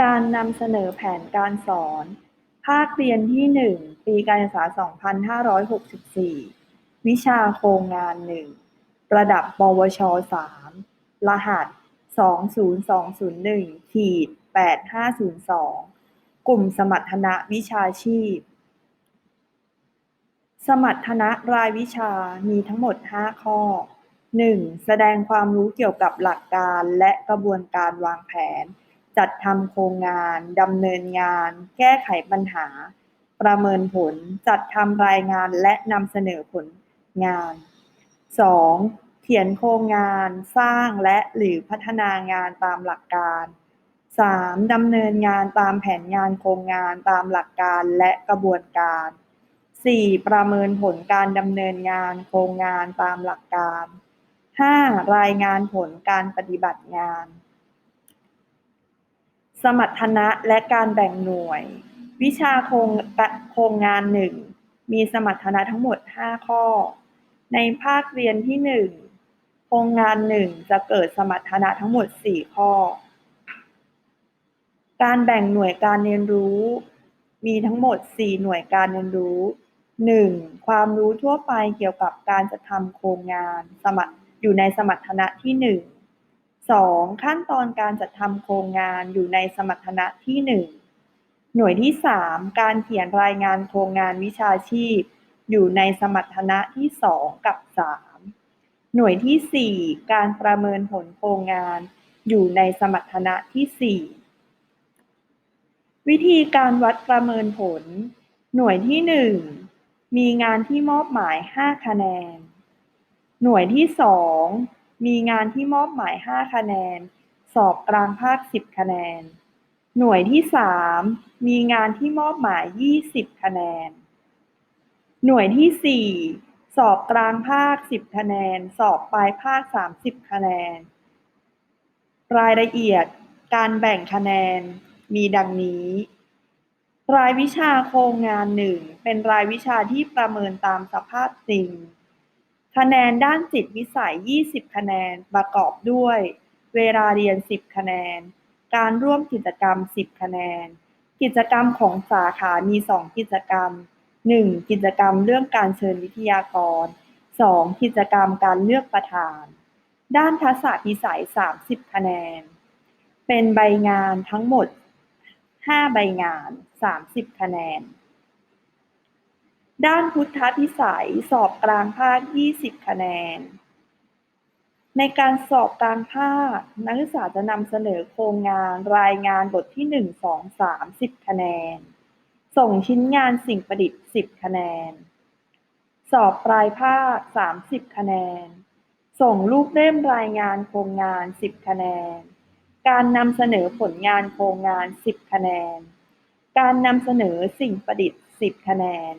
การนำเสนอแผนการสอน ภาคเรียนที่1ปีการศึกษา 2564 วิชาโครงงาน1ระดับปวช 3 รหัส 20201ขีด8502 กลุ่มสมรรถนะวิชาชีพ สมรรถนะรายวิชามีทั้งหมด 5 ข้อ 1. แสดงความรู้เกี่ยวกับหลักการและกระบวนการวางแผน จัดทำโครงงานดำเนินงาน แก้ไขปัญหา ประเมินผล จัดทำรายงานและนำเสนอผลงาน 2. เขียนโครงงานสร้างและหรือพัฒนางานตามหลักการ 3. ดำเนินงานตามแผนงานโครงงานตามหลักการและกระบวนการ 4. ประเมินผลการดำเนินงานโครงงานตามหลักการ 5. รายงานผลการปฏิบัติงาน สมรรถนะและการแบ่งหน่วย วิชาโครงโครงงานหนึ่งมีสมรรถนะทั้งหมด 5 ข้อ ในภาคเรียนที่ 1 โครงงานหนึ่งจะเกิดสมรรถนะทั้งหมด 4 ข้อ การแบ่งหน่วยการเรียนรู้ มีทั้งหมด 4 หน่วยการเรียนรู้ 1. ความรู้ทั่วไปเกี่ยวกับการจะทำโครงงานสมรรอยู่ในสมรรถนะที่ 1 2. ขั้นตอนการจัดทำโครงงานอยู่ในสมรรถนะที่ 1 หน่วยที่ 3 การเขียนรายงานโครงงานวิชาชีพ อยู่ในสมรรถนะที่ 2 กับ 3 หน่วยที่ 4 การประเมินผลโครงงาน อยู่ในสมรรถนะที่ 4 วิธีการวัดประเมินผล หน่วยที่ 1 มีงานที่มอบหมาย 5 คะแนน หน่วยที่สอง มีงานที่มอบหมาย 5 คะแนน สอบกลางภาค 10 คะแนน หน่วยที่สามมีงานที่มอบหมาย 20 คะแนน หน่วยที่สี่สอบกลางภาค 10 คะแนน สอบปลายภาค 30 คะแนน รายละเอียดการแบ่งคะแนนมีดังนี้ รายวิชาโครงงานหนึ่งเป็นรายวิชาที่ประเมินตามสภาพจริง คะแนนด้านจิตวิสัย 20 คะแนนประกอบด้วย เวลาเรียน 10 คะแนน การร่วมกิจกรรม 10 คะแนน กิจกรรมของสาขามี 2 กิจกรรม 1. กิจกรรมเรื่องการเชิญวิทยากร 2. กิจกรรมการเลือกประธาน ด้านทักษะพิสัย 30 คะแนน เป็นใบงานทั้งหมด 5 ใบงาน 30 คะแนน ด้านพุทธพิสัยสอบกลางภาค 20 คะแนน ในการสอบกลางภาค นักศึกษาจะนำเสนอโครงงานรายงานบทที่ 1 2 3 10 คะแนน ส่งชิ้นงานสิ่งประดิษฐ์ 10 คะแนน สอบปลายภาค 30 คะแนน ส่งรูปเล่มรายงานโครงงาน 10 คะแนน การนำเสนอผลงานโครงงาน 10 คะแนน การนำเสนอสิ่งประดิษฐ์ 10 คะแนน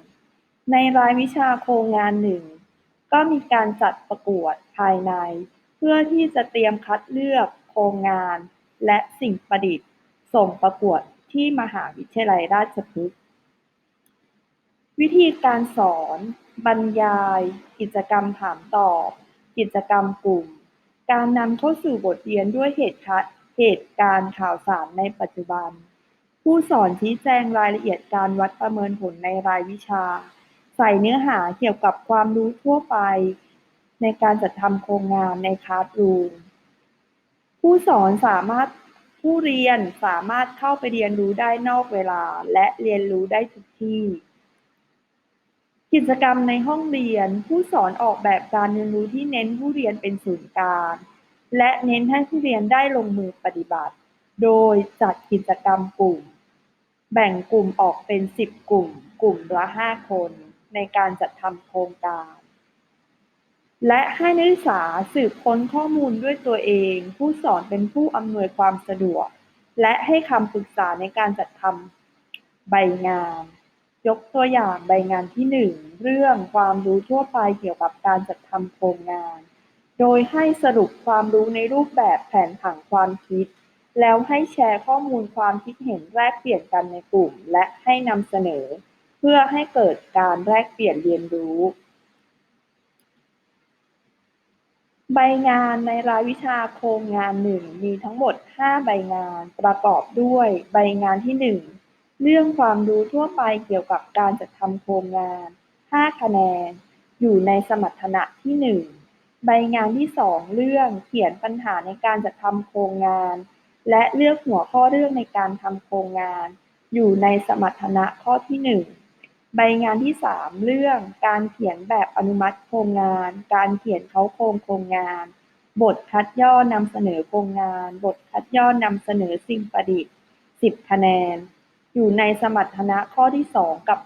ในรายวิชาโครงงานหนึ่ง ก็มีการจัดประกวดภายใน เพื่อที่จะเตรียมคัดเลือกโครงงาน และสิ่งประดิษฐ์ ส่งประกวดที่มหาวิทยาลัยราชพฤกษ์วิธีการสอน บรรยาย กิจกรรมถามตอบ กิจกรรมกลุ่ม การนำเข้าสู่บทเรียนด้วยเหตุเหตุการณ์ข่าวสารในปัจจุบัน ผู้สอนชี้แจงรายละเอียดการวัดประเมินผลในรายวิชา ใส่เนื้อหาเกี่ยวกับความรู้ทั่วไป ในการจัดทำโครงงานในคลาสรูมผู้สอนสามารถผู้เรียนสามารถเข้าไปเรียนรู้ได้นอกเวลา และเรียนรู้ได้ทุกที่ กิจกรรมในห้องเรียน ผู้สอนออกแบบการเรียนรู้ที่เน้นผู้เรียนเป็นศูนย์กลางและเน้นให้ผู้เรียนได้ลงมือปฏิบัติ โดยจัดกิจกรรมกลุ่ม แบ่งกลุ่มออกเป็น 10 กลุ่ม กลุ่มละ 5 คน ในการจัดทำโครงการ และให้นักศึกษาสืบค้นข้อมูลด้วยตัวเอง ผู้สอนเป็นผู้อำนวยความสะดวก และให้คำปรึกษาในการจัดทำใบงาน ยกตัวอย่างใบงานที่ 1 เรื่องความรู้ทั่วไปเกี่ยวกับการจัดทำโครงงาน โดยให้สรุปความรู้ในรูปแบบแผนผังความคิดแล้วให้แชร์ข้อมูลความคิดเห็นแลกเปลี่ยนกันในกลุ่ม และให้นำเสนอ พื่อให้เกิดการแลกเปลี่ยนเรียนรู้ ใบงานในรายวิชาโครงงานหนึ่งมีทั้งหมด 5 ใบงานประกอบด้วย ใบงานที่ 1 เรื่องความรู้ทั่วไปเกี่ยวกับการจัดทำโครงงาน 5 คะแนน อยู่ในสมรรถนะที่ 1 ใบงานที่ 2 เรื่องเขียนปัญหาในการจัดทำโครงงาน และเลือกหัวข้อเรื่องในการทำโครงงาน อยู่ในสมรรถนะข้อที่ 1 ใบงานที่ 3 เรื่อง การเขียนแบบอนุมัติโครงงาน การเขียนเขาโครงโครงงาน บทคัดย่อนำเสนอโครงงาน บทคัดย่อนำเสนอสิ่งประดิษฐ์ 10 คะแนน อยู่ในสมรรถนะข้อที่ 2 กับ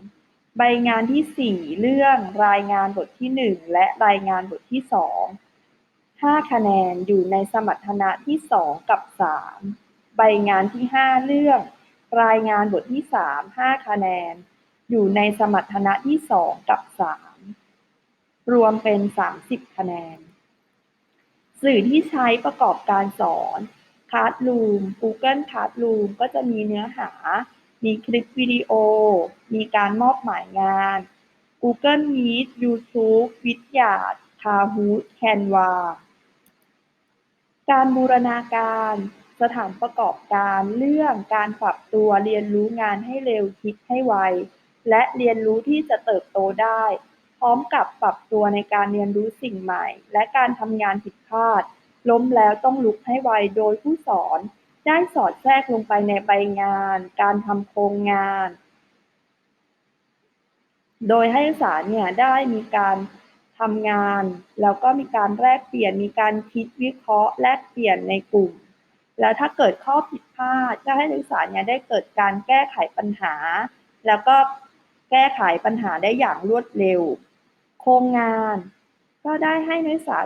3 ใบงานที่ 4 เรื่อง รายงานบทที่ 1 และรายงานบทที่ 2 5 คะแนน อยู่ในสมรรถนะที่ 2 กับ 3 ใบงานที่ 5 เรื่อง รายงานบทที่ 3 5 คะแนน อยู่ในสมรรถนะที่2กับ3รวมเป็น30คะแนน สื่อที่ใช้ประกอบการสอน Classroom Google Classroom ก็จะมีเนื้อหา มีคลิปวิดีโอ มีการมอบหมายงาน Google Meet YouTube วิทยา Kahoot Canva การบูรณาการสถานประกอบการเรื่องการปรับตัวเรียนรู้งานให้เร็วคิดให้ไว และเรียนรู้ที่จะเติบโตได้ พร้อมกับปรับตัวในการเรียนรู้สิ่งใหม่ และการทำงานผิดพลาด ล้มแล้วต้องลุกให้ไวโดยผู้สอน ได้สอดแทรกลงไปในใบงาน การทำโครงงาน โดยให้นักศึกษาเนี่ยได้มีการทำงาน แล้วก็มีการแลกเปลี่ยนมีการคิดวิเคราะห์แลกเปลี่ยนในกลุ่ม แล้วถ้าเกิดข้อผิดพลาดก็ให้นักศึกษาเนี่ยได้เกิดการแก้ไขปัญหา แล้วก็ ก้ไขปัญหาได้อย่างรวดเร็ว โครงงาน ก็ได้ให้นักศึกษา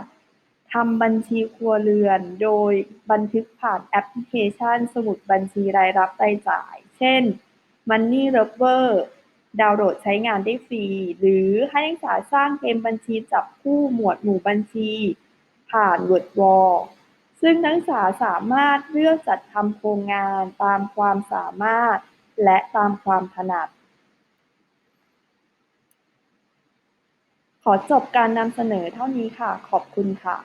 ทำบัญชีครัวเรือน โดยบันทึกผ่านแอปพลิเคชัน สมุดบัญชีรายรับรายจ่าย เช่น Money Lover ดาวน์โหลดใช้งานได้ฟรี หรือให้นักศึกษาสร้างเกมบัญชีจับคู่หมวดหมู่บัญชี ผ่าน WordWall ซึ่งนักศึกษาสามารถเลือกจัดทำโครงงานตามความสามารถ และตามความถนัด ขอจบการนำเสนอเท่านี้ค่ะ ขอบคุณค่ะ